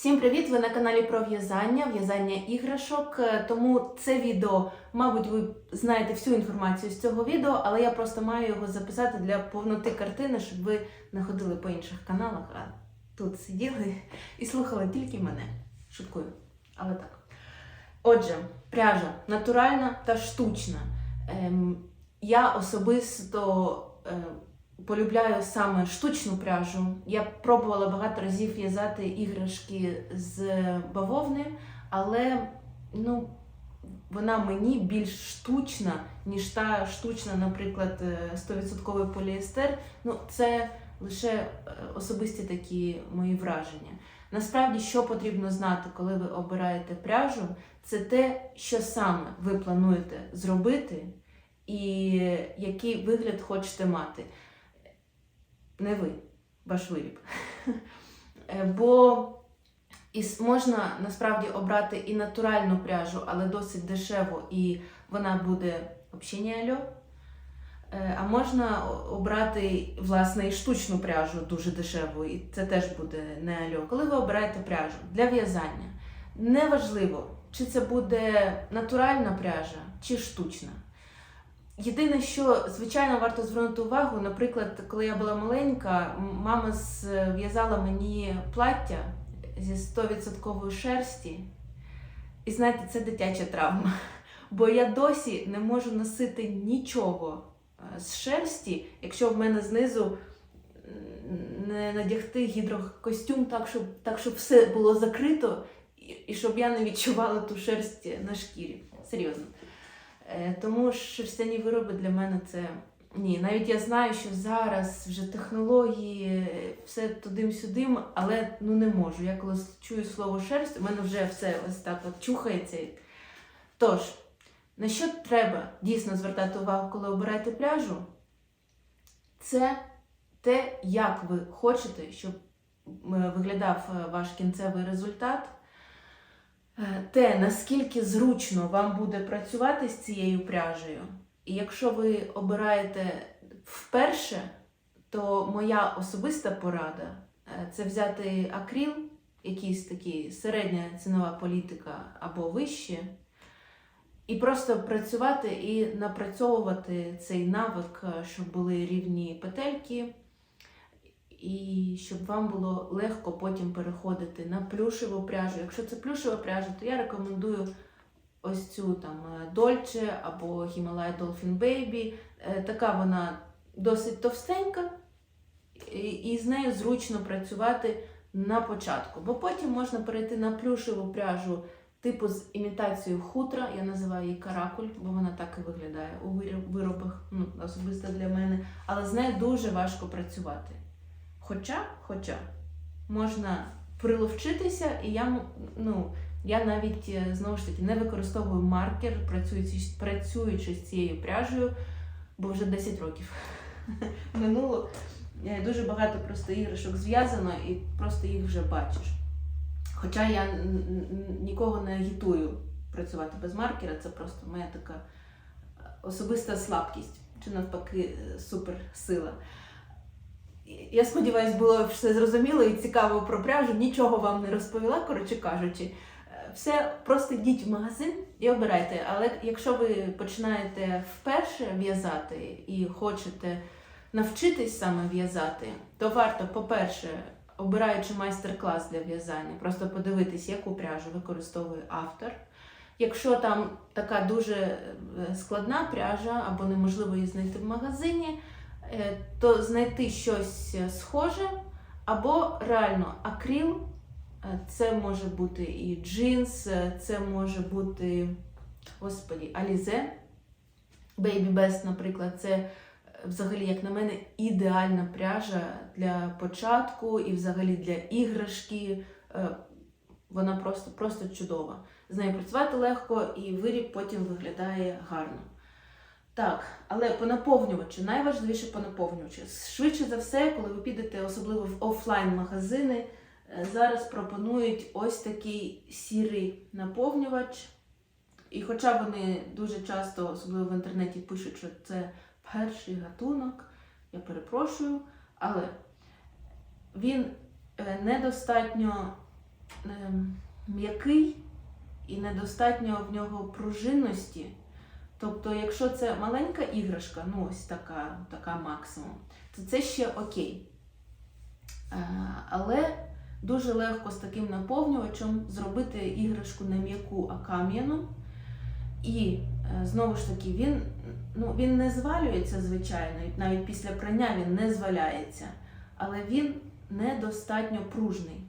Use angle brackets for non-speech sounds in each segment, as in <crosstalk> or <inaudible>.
Всім привіт! Ви на каналі про в'язання, в'язання іграшок. Е, Тому це відео, мабуть, ви знаєте всю інформацію з цього відео, але я просто маю його записати для повноти картини, щоб ви не ходили по інших каналах, а тут сиділи і слухали тільки мене. Шуткую, але так. Отже, пряжа натуральна та штучна. Ем, я особисто. Е, полюбляю саме штучну пряжу. Я пробувала багато разів в'язати іграшки з бавовни, але ну, вона мені більш штучна, ніж та штучна, наприклад, е, 100% поліестер. Ну, це лише е, особисті такі мої враження. Насправді, що потрібно знати, коли ви обираєте пряжу, це те, що саме ви плануєте зробити і який вигляд хочете мати не ви, ваш виріб. <laughs> Е, Бо і можна насправді обрати і натуральну пряжу, але досить дешево, і вона буде. Е, А можна обрати власне і штучну пряжу дуже дешеву, і це теж буде не альо. Коли ви обираєте пряжу для в'язання, неважливо, чи це буде натуральна пряжа, чи штучна. Єдине, що звичайно варто звернути увагу, наприклад, коли я була маленька, мама зв'язала мені плаття зі 100% шерсті. І знаєте, це дитяча травма. Бо я досі не можу носити нічого е, з шерсті, якщо в мене знизу не надягти гідрокостюм так, щоб, так, щоб все було закрито, і, і щоб я не відчувала ту шерсть на шкірі. Серйозно. Е, Тому шерстяні вироби для мене це ні. Навіть я знаю, що зараз вже технології, все туди-сюдим, але ну не можу. Я коли чую слово шерсть, у мене вже все ось так от чухається. Тож, на що треба дійсно звертати увагу, коли обираєте пляжу? Це те, як ви хочете, щоб е, виглядав е, ваш кінцевий результат. Е, те, наскільки зручно вам буде працювати з цією пряжею. І якщо ви обираєте вперше, то моя особиста порада е, це взяти акріл, якийсь такий середня цінова політика або вище, і просто працювати і напрацьовувати цей навик, е, щоб були рівні петельки, і щоб вам було легко потім переходити на плюшеву пряжу. Якщо це плюшева пряжа, то я рекомендую ось цю там е, Dolce або Himalaya Dolphin Baby. Е, Така вона досить товстенька, і- з нею зручно працювати на початку. Бо потім можна перейти на плюшеву пряжу типу з імітацією хутра. Я називаю її каракуль, бо вона так і виглядає у виробах, ну, особисто для мене. Але з нею дуже важко працювати. Хоча, хоча можна приловчитися, і я, ну, я навіть е, знову ж таки не використовую маркер, працюючи, працюючи з цією пряжею, бо вже 10 років <laughs> минуло. Е, Дуже багато просто іграшок зв'язано і просто їх вже бачиш. Хоча я нікого не агітую працювати без маркера, це просто моя така е, особиста слабкість, чи навпаки суперсила. Я сподіваюся, було все зрозуміло і цікаво про пряжу. Нічого вам не розповіла, коротше кажучи. Е, Все просто йдіть в магазин і обирайте. Але якщо ви починаєте вперше в'язати і хочете навчитись саме в'язати, то варто, по-перше, обираючи майстер-клас для в'язання, просто подивитись, яку пряжу використовує автор. Якщо там така дуже е, складна пряжа або неможливо її знайти в магазині, то знайти щось е, схоже, або реально акріл, е, це може бути і джинс, е, це може бути, господі, Alize, Baby Best, наприклад, це е, взагалі, як на мене, ідеальна пряжа для початку і взагалі для іграшки. Е, Вона просто, просто чудова. З нею працювати легко і виріб потім виглядає гарно. Так, але по наповнювачу, найважливіше по наповнювачу. Швидше за все, коли ви підете, особливо в офлайн-магазини, е, зараз пропонують ось такий сірий наповнювач. І хоча вони дуже часто, особливо в інтернеті, пишуть, що це перший гатунок, я перепрошую, але він е, недостатньо ем, м'який і недостатньо в нього пружинності. Тобто, якщо це маленька іграшка, ну ось така, така максимум, то це ще окей. Е, Але дуже легко з таким наповнювачем зробити іграшку не м'яку, а кам'яну. І е, знову ж таки, він, ну, він не звалюється, звичайно, навіть після прання він не зваляється, але він недостатньо пружний.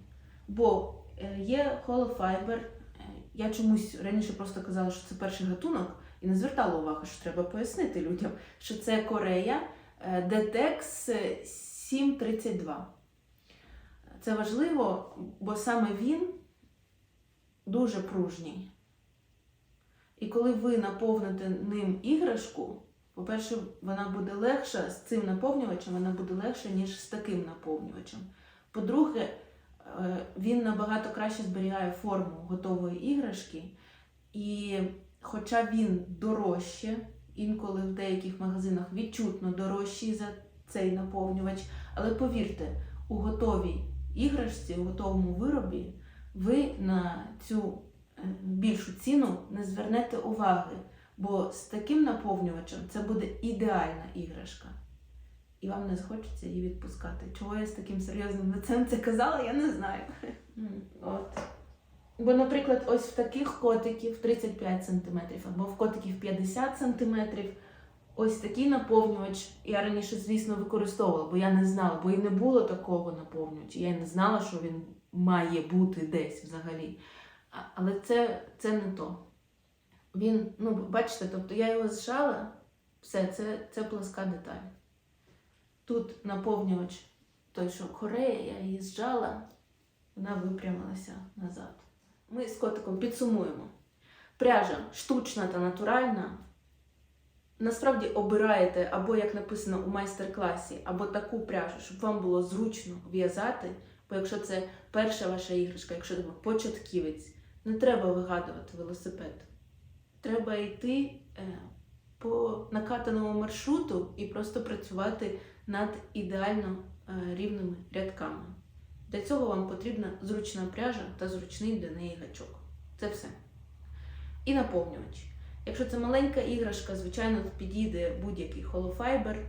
Бо е, є холофайбер. Я чомусь раніше просто казала, що це перший гатунок, і не звертала уваги, що треба пояснити людям, що це Корея е, Detex 732. Це важливо, бо саме він дуже пружній. І коли ви наповните ним іграшку, по-перше, вона буде легша з цим наповнювачем, вона буде легша, ніж з таким наповнювачем. По-друге, е, він набагато краще зберігає форму готової іграшки. І хоча він дорожче, інколи в деяких магазинах відчутно дорожчий за цей наповнювач, але повірте, у готовій іграшці, у готовому виробі, ви на цю е, більшу ціну не звернете уваги, бо з таким наповнювачем це буде ідеальна іграшка. І вам не захочеться її відпускати. Чого я з таким серйозним лицем це казала, я не знаю. Бо, наприклад, ось в таких котиків 35 см або в котиків 50 см. Ось такий наповнювач я раніше, звісно, використовувала, бо я не знала, бо і не було такого наповнювача. Я не знала, що він має бути десь взагалі. Але це, це не то. Він, ну, бачите, тобто я його зжала, все, це, це пласка деталь. Тут наповнювач, той, що Корея, я її зжала, вона випрямилася назад. Ми з котиком підсумуємо. Пряжа штучна та натуральна. Насправді обираєте або, як написано у майстер-класі, або таку пряжу, щоб вам було зручно в'язати. Бо якщо це перша ваша іграшка, якщо ви початківець, не треба вигадувати велосипед. Треба йти е, по накатаному маршруту і просто працювати над ідеально е, рівними рядками. Для цього вам потрібна зручна пряжа та зручний для неї гачок. Це все. І наповнювач. Якщо це маленька іграшка, звичайно, підійде будь-який холофайбер,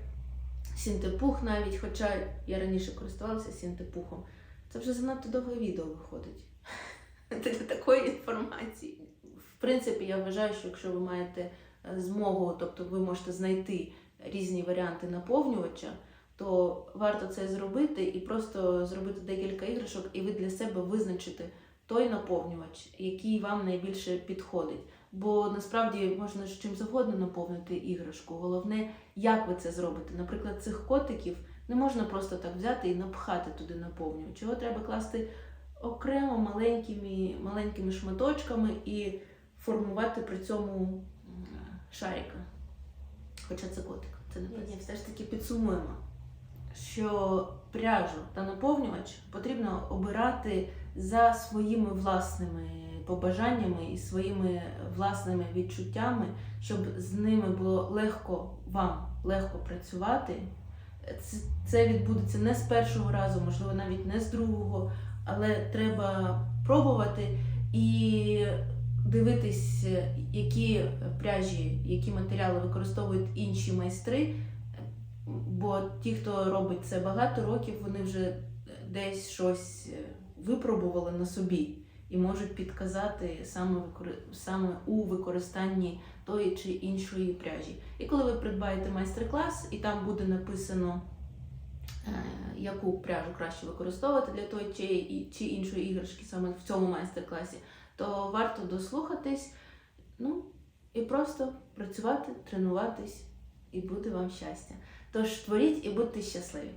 синтепух навіть, хоча я раніше користувалася синтепухом. Це вже занадто довге відео виходить. <laughs> Для такої інформації. В принципі, я вважаю, що якщо ви маєте е, змогу, тобто ви можете знайти різні варіанти наповнювача, то варто це зробити і просто зробити декілька іграшок, і ви для себе визначите той наповнювач, який вам найбільше підходить. Бо насправді можна ж чим завгодно наповнити іграшку. Головне, як ви це зробите. Наприклад, цих котиків не можна просто так взяти і напхати туди наповнювач. Його треба класти окремо маленькими, маленькими шматочками і формувати при цьому шарика. Хоча це котик, це не ні, все ж таки підсумуємо, що пряжу та наповнювач потрібно обирати за своїми власними побажаннями і своїми власними відчуттями, щоб з ними було легко вам легко працювати. Це, відбудеться не з першого разу, можливо, навіть не з другого, але треба пробувати і дивитись, які пряжі, які матеріали використовують інші майстри. Бо ті, хто робить це багато років, вони вже десь щось випробували на собі і можуть підказати саме, саме у використанні тої чи іншої пряжі. І коли ви придбаєте майстер-клас, і там буде написано, е, яку пряжу краще використовувати для тої чи, чи іншої іграшки саме в цьому майстер-класі, то варто дослухатись, ну і просто працювати, тренуватись, і буде вам щастя. Тож творіть і будьте щасливі!